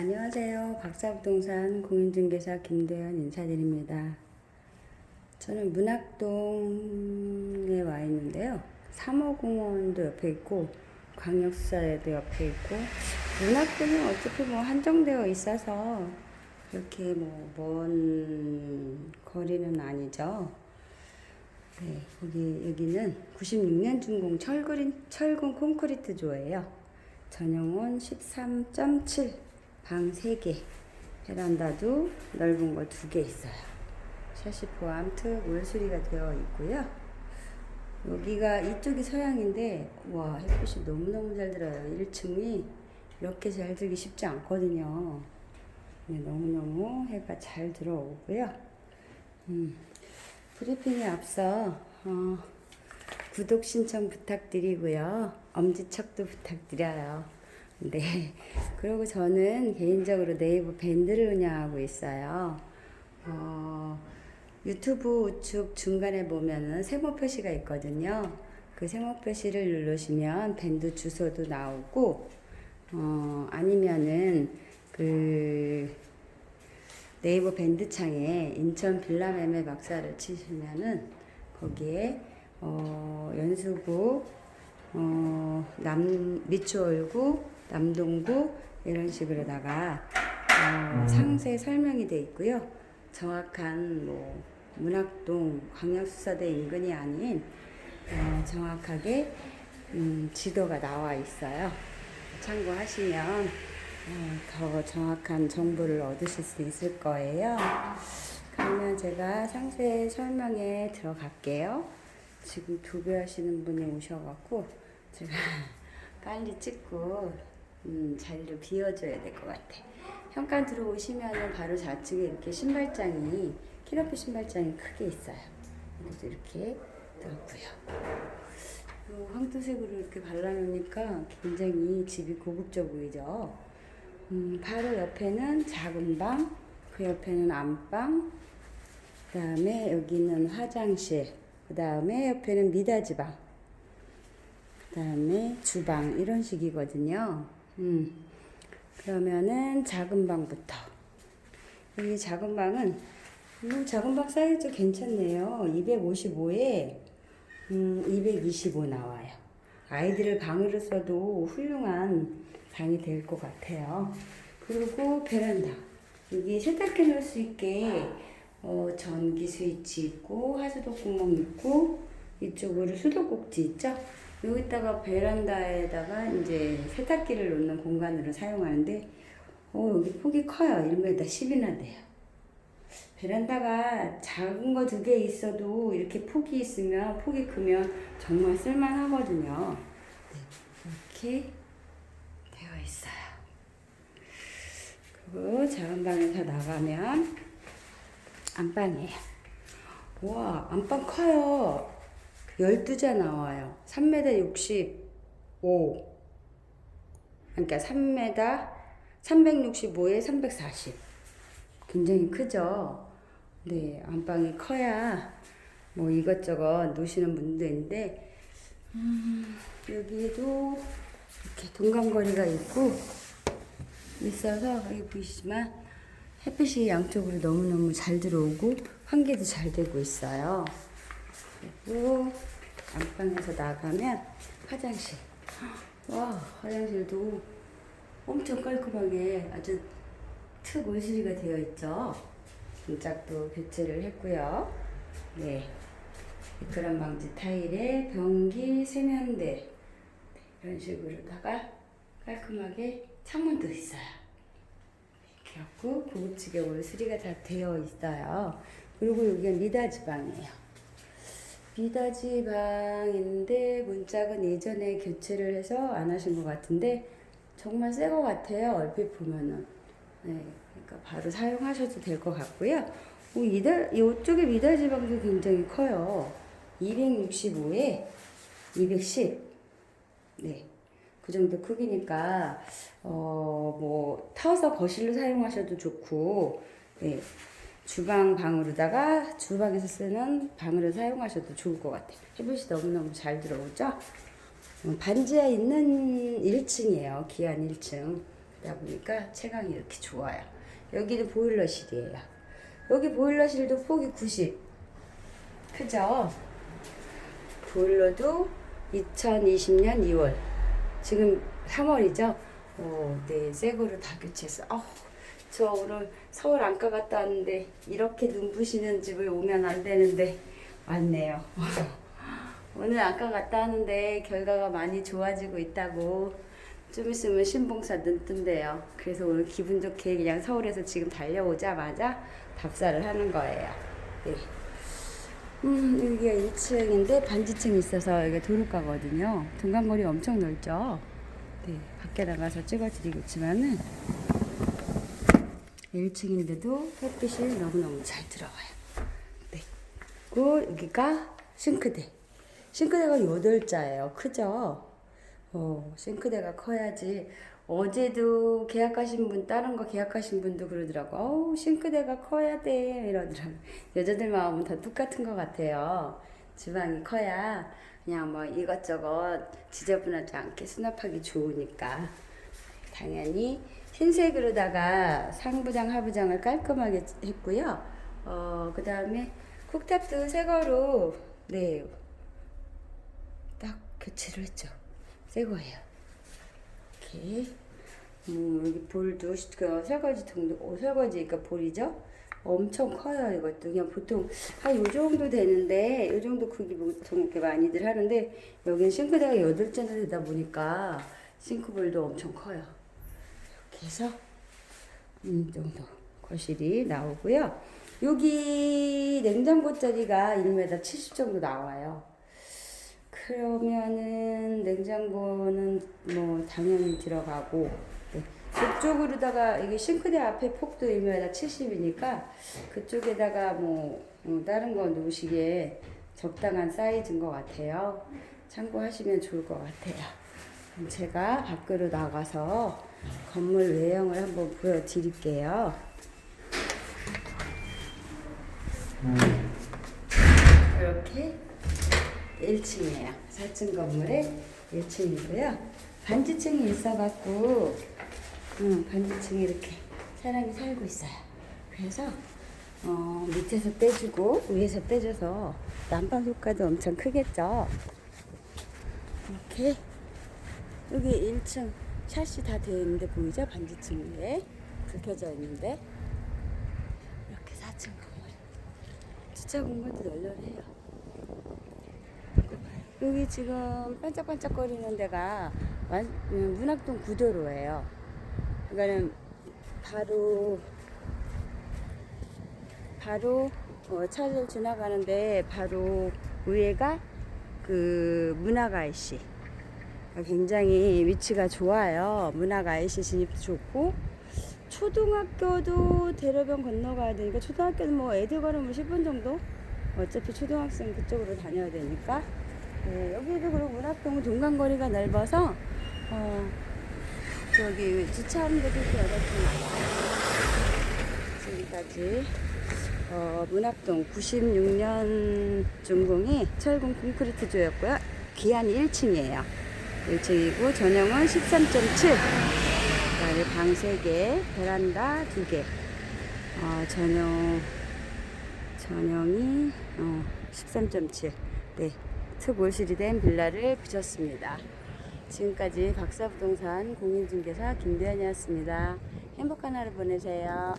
안녕하세요. 박사부동산 공인중개사 김대현 인사드립니다. 저는 문학동에 와 있는데요. 3호공원도 옆에 있고 광역수사에도 옆에 있고 문학동은 어차피 뭐 한정되어 있어서 그렇게 뭐 먼 거리는 아니죠. 네, 여기 여기는 96년 준공 철그린 철근 콘크리트 조예요. 전용원 13.7 방 3개 베란다도 넓은 거 2개 있어요. 샤시 포함 특 올수리가 되어 있고요. 여기가 이쪽이 서양인데 와 햇빛이 너무너무 잘 들어요. 1층이 이렇게 잘 들기 쉽지 않거든요. 네, 너무너무 해가 잘 들어오고요. 음, 브리핑에 앞서 어, 구독 신청 부탁드리고요. 엄지척도 부탁드려요. 네. 그리고 저는 개인적으로 네이버 밴드를 운영하고 있어요. 어, 유튜브 우측 중간에 보면은 세모 표시가 있거든요. 그 세모 표시를 누르시면 밴드 주소도 나오고, 어, 아니면은 그 네이버 밴드 창에 인천 빌라매매 박사를 치시면은 거기에 어, 연수구, 어, 남, 미추홀구, 남동구 이런 식으로다가 어, 상세 설명이 돼 있고요. 정확한 뭐 문학동 광역수사대 인근이 아닌 어, 정확하게 음, 지도가 나와 있어요. 참고하시면 어, 더 정확한 정보를 얻으실 수 있을 거예요. 그러면 제가 상세 설명에 들어갈게요. 지금 도배하시는 분이 오셔갖고 제가 빨리 찍고 음, 자리를 비워줘야 될 것 같아. 현관 들어오시면은 바로 좌측에 이렇게 신발장이 키로프 신발장이 크게 있어요. 그래서 이렇게 들었고요. 요 황토색으로 이렇게 발라놓으니까 굉장히 집이 고급져 보이죠. 음, 바로 옆에는 작은 방, 그 옆에는 안방, 그 다음에 여기는 화장실, 그 다음에 옆에는 미닫이 방, 그 다음에 주방, 이런 식이거든요. 음, 그러면은 작은 방부터. 여기 작은 방은, 음, 작은 방 사이즈 괜찮네요. 255에, 음, 225 나와요. 아이들을 방으로 써도 훌륭한 방이 될 것 같아요. 그리고 베란다. 여기 세탁기 넣을 수 있게 어, 전기 스위치 있고 하수도 구멍 있고 이쪽으로 수도꼭지 있죠? 여기다가 베란다에다가 이제 세탁기를 놓는 공간으로 사용하는데 어, 여기 폭이 커요. 1m 10이나 돼요. 베란다가 작은 거 두 개 있어도 이렇게 폭이 있으면 폭이 크면 정말 쓸만하거든요. 네, 이렇게 되어 있어요. 그리고 작은 방에서 나가면 안방이에요. 와, 안방 커요. 12자 나와요. 3m 65. 그러니까 3m 365에 340. 굉장히 크죠? 네, 안방이 커야 뭐 이것저것 놓으시는 있는데, 음, 여기에도 이렇게 동간거리가 있고, 있어서 여기 보시지만 햇빛이 양쪽으로 너무너무 잘 들어오고 환기도 잘 되고 있어요. 그리고 안방에서 나가면 화장실. 와, 화장실도 엄청 깔끔하게 아주 특 온수리가 되어 있죠. 문짝도 교체를 했고요. 네. 미끄럼 방지 타일에 변기 세면대 이런 식으로다가 깔끔하게 창문도 있어요. 이렇게 갖고 고급지게 온수리가 다 되어 있어요. 그리고 여기가 미닫이 방이에요. 미닫이 방인데 문짝은 예전에 교체를 해서 안 하신 것 같은데 정말 새 것 같아요. 얼핏 보면은. 네, 그러니까 바로 사용하셔도 될 것 같고요. 오, 이다, 이쪽에 미닫이 방도 굉장히 커요. 265에 210. 네. 그 정도 크기니까, 어, 뭐, 타워서 거실로 사용하셔도 좋고, 네. 주방 방으로다가 주방에서 쓰는 방으로 사용하셔도 좋을 것 같아요. 햇빛이 너무너무 잘 들어오죠? 음, 반지하 있는 1층이에요. 기안 1층. 그러다 보니까 채광이 이렇게 좋아요. 여기는 보일러실이에요. 여기 보일러실도 폭이 90. 크죠? 보일러도 2020년 2월. 지금 3월이죠? 어, 네, 새 거를 다 교체했어. 어, 저 오늘 서울 안가 갔다 왔는데 이렇게 눈부시는 집을 오면 안 되는데 왔네요. 오늘 안가 갔다 왔는데 결과가 많이 좋아지고 있다고 좀 있으면 신봉사 눈 뜬대요. 그래서 오늘 기분 좋게 그냥 서울에서 지금 달려오자마자 답사를 하는 거예요. 네. 음, 여기가 1층인데 반지층이 있어서 여기가 도로가거든요. 동간거리 엄청 넓죠? 네, 밖에 나가서 찍어드리겠지만은 1층인데도 햇빛이 너무너무 잘 들어와요. 네. 그리고 여기가 싱크대. 싱크대가 8자예요. 크죠? 어, 싱크대가 커야지. 어제도 계약하신 분, 다른 거 계약하신 분도 그러더라고. 어우, 싱크대가 커야 돼. 이러더라고. 여자들 마음은 다 똑같은 것 같아요. 주방이 커야 그냥 뭐 이것저것 지저분하지 않게 수납하기 좋으니까. 당연히 흰색으로다가 상부장, 하부장을 깔끔하게 했고요. 어, 그 다음에 쿡탑도 새 거로, 네, 딱 교체를 했죠. 새 거예요. 이렇게. 음, 여기 볼도 시- 그 설거지 통도, 어, 설거지, 그러니까 볼이죠? 엄청 커요, 이것도. 그냥 보통 한 요 정도 되는데, 요 정도 크기 보통 이렇게 많이들 하는데, 여기는 싱크대가 8자나 되다 보니까, 싱크볼도 엄청 커요. 해서, 이 정도 거실이 나오고요. 여기 냉장고 자리가 1m 70 정도 나와요. 그러면은 냉장고는 뭐 당연히 들어가고 네. 그쪽으로다가 이게 싱크대 앞에 폭도 1m 70이니까 그쪽에다가 뭐 어, 다른 거 놓으시기에 적당한 사이즈인 것 같아요. 참고하시면 좋을 것 같아요. 제가 밖으로 나가서 건물 외형을 한번 보여드릴게요. 이렇게 1층이에요. 4층 건물의 1층이고요. 반지층이 있어갖고, 음, 반지층에 이렇게 사람이 살고 있어요. 그래서, 어, 밑에서 떼주고, 위에서 떼줘서 난방 효과도 엄청 크겠죠. 이렇게, 여기 1층 샷이 다 되어 있는데 보이죠? 반지층 위에. 불 켜져 있는데. 이렇게 4층 건물. 주차 공간도 널널해요. 여기 지금 반짝반짝거리는 데가 완, 음, 문학동 구도로예요. 그러니까는 바로 바로 어, 차를 지나가는데 바로 위에가 그 IC. 굉장히 위치가 좋아요. 문학 IC 진입도 좋고 초등학교도 대로변 건너가야 되니까 초등학교는 뭐 애들 걸으면 10분 정도? 어차피 초등학생 그쪽으로 다녀야 되니까 네, 여기도 그리고 문학동은 동간거리가 넓어서 어, 저기 주차하는 데도 이렇게 개 나와요. 지금까지 어, 문학동 96년 준공이 철근 콘크리트 조였고요. 기한이 1층이에요. 1층이고 전용은 13.7 그다음에 방 3개, 베란다 2개 어, 전용 전용이 어, 13.7 네, 특올실이 된 빌라를 비쳤습니다. 지금까지 박사부동산 공인중개사 김대현이었습니다. 행복한 하루 보내세요.